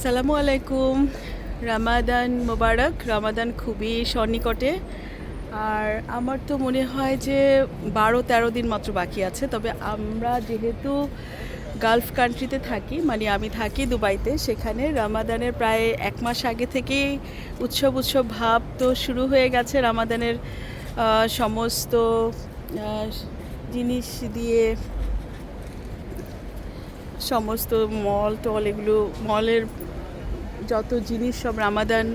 আসসালামু আলাইকুম। রামাদান মোবারক। রামাদান খুবই সন্নিকটে। আর আমার তো মনে হয় যে বারো তেরো দিন মাত্র বাকি আছে। তবে আমরা যেহেতু গালফ কান্ট্রিতে থাকি মানে আমি থাকি দুবাইতে, সেখানে রামাদানের প্রায় এক মাস আগে থেকেই উৎসব উৎসব ভাব তো শুরু হয়ে গেছে। রামাদানের সমস্ত জিনিস দিয়ে সমস্ত মল টল এগুলো, মলের যত জিনিস সব রামাদান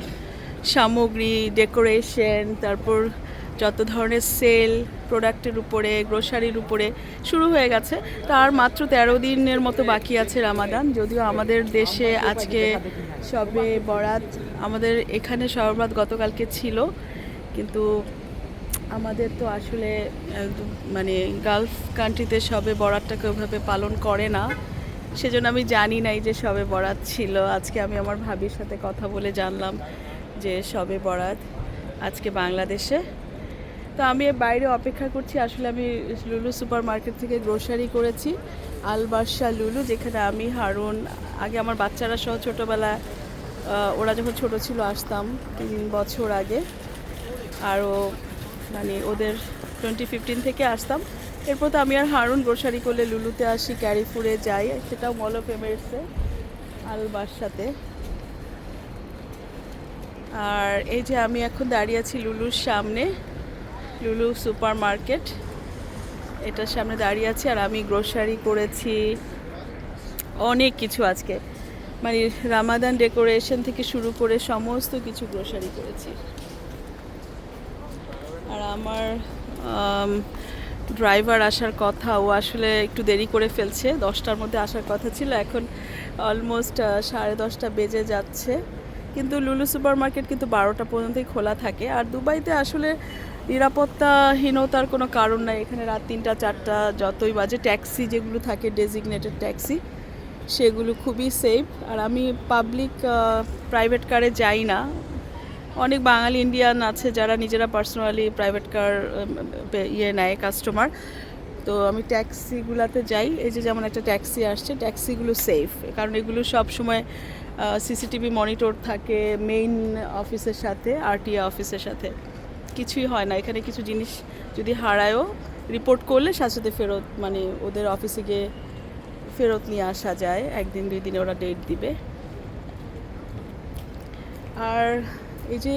সামগ্রী ডেকোরেশন তারপর যত ধরনের সেল প্রোডাক্টের উপরে গ্রোসারির উপরে শুরু হয়ে গেছে। তার মাত্র তেরো দিনের মতো বাকি আছে রামাদান। যদিও আমাদের দেশে আজকে সবে বরাত, আমাদের এখানে সর্বাত গতকালকে ছিল, কিন্তু আমাদের তো আসলে মানে গালফ কান্ট্রিতে সবে বরাতটাকে ওইভাবে পালন করে না। সেজন্য আমি জানি নাই যে সবে বরাত ছিল। আজকে আমি আমার ভাবির সাথে কথা বলে জানলাম যে সবে বরাত, আজকে বাংলাদেশে। তো আমি বাইরে অপেক্ষা করছি, আসলে আমি লুলু সুপার মার্কেট থেকে গ্রোসারি করেছি, আলবাসা লুলু, যেখানে আমি, হারুন, আগে আমার বাচ্চারা সহ ছোটোবেলা ওরা যখন ছোট ছিল আসতাম তিন বছর আগে। আরও মানে ওদের টোয়েন্টি ফিফটিন থেকে আসতাম। এরপর তো আমি আর হারুন গ্রোসারি করলে লুলুতে আসি, ক্যারিফুরে যাই, সেটাও মল অফ আলবার সাথে। আর এই যে আমি এখন দাঁড়িয়ে আছি লুলুর সামনে, লুলু সুপার মার্কেট এটার সামনে দাঁড়িয়ে আছি আর আমি গ্রোসারি করেছি অনেক কিছু আজকে। মানে রামাদান ডেকোরেশন থেকে শুরু করে সমস্ত কিছু গ্রোসারি করেছি। আর আমার ড্রাইভার আসার কথা, ও আসলে একটু দেরি করে ফেলছে। দশটার মধ্যে আসার কথা ছিল, এখন অলমোস্ট সাড়ে দশটা বেজে যাচ্ছে। কিন্তু লুলু সুপার মার্কেট কিন্তু বারোটা পর্যন্তই খোলা থাকে। আর দুবাইতে আসলে নিরাপত্তাহীনতার কোনো কারণ নাই। এখানে রাত তিনটা, চারটা, যতই বাজে, ট্যাক্সি যেগুলো থাকে ডেজিগনেটেড ট্যাক্সি, সেগুলো খুবই সেফ আর আমি পাবলিক প্রাইভেট কারে যাই না। অনেক বাঙালি ইন্ডিয়ান আছে যারা নিজেরা পার্সোনালি প্রাইভেট কার ইয়ে নেয় কাস্টমার তো আমি ট্যাক্সিগুলোতে যাই। এই যে যেমন একটা ট্যাক্সি আসছে ট্যাক্সিগুলো সেফ কারণ এগুলো সব সময় সিসিটিভি মনিটর থাকে মেইন অফিসের সাথে আরটিআ অফিসের সাথে। কিছুই হয় না। এখানে কিছু জিনিস যদি হারায়ও রিপোর্ট করলে সাথে ফেরত মানে ওদের অফিসে গিয়ে ফেরত নিয়ে আসা যায়। একদিন দুই দিনে ওরা ডেট দিবে। আর এই যে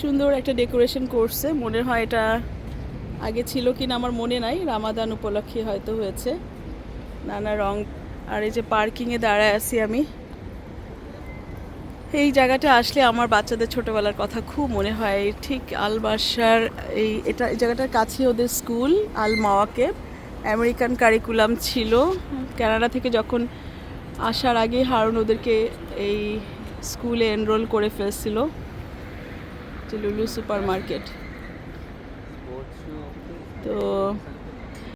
সুন্দর একটা ডেকোরেশন করছে, মনে হয় এটা আগে ছিল কি না আমার মনে নাই, রামাদান উপলক্ষে হয়তো হয়েছে। নানা রং, আর এই যে পার্কিংয়ে দাঁড়ায় আছি আমি। এই জায়গাটা আসলে আমার বাচ্চাদের ছোটবেলার কথা খুব মনে হয়। ঠিক আলবাসার এই, এটা, এই জায়গাটার কাছে ওদের স্কুল, আল মাওয়াকে। আমেরিকান কারিকুলাম ছিল। কানাডা থেকে যখন আসার আগে হারুন ওদেরকে এই স্কুলে এনরোল করে ফেলছিল। যে লুলু সুপার মার্কেট তো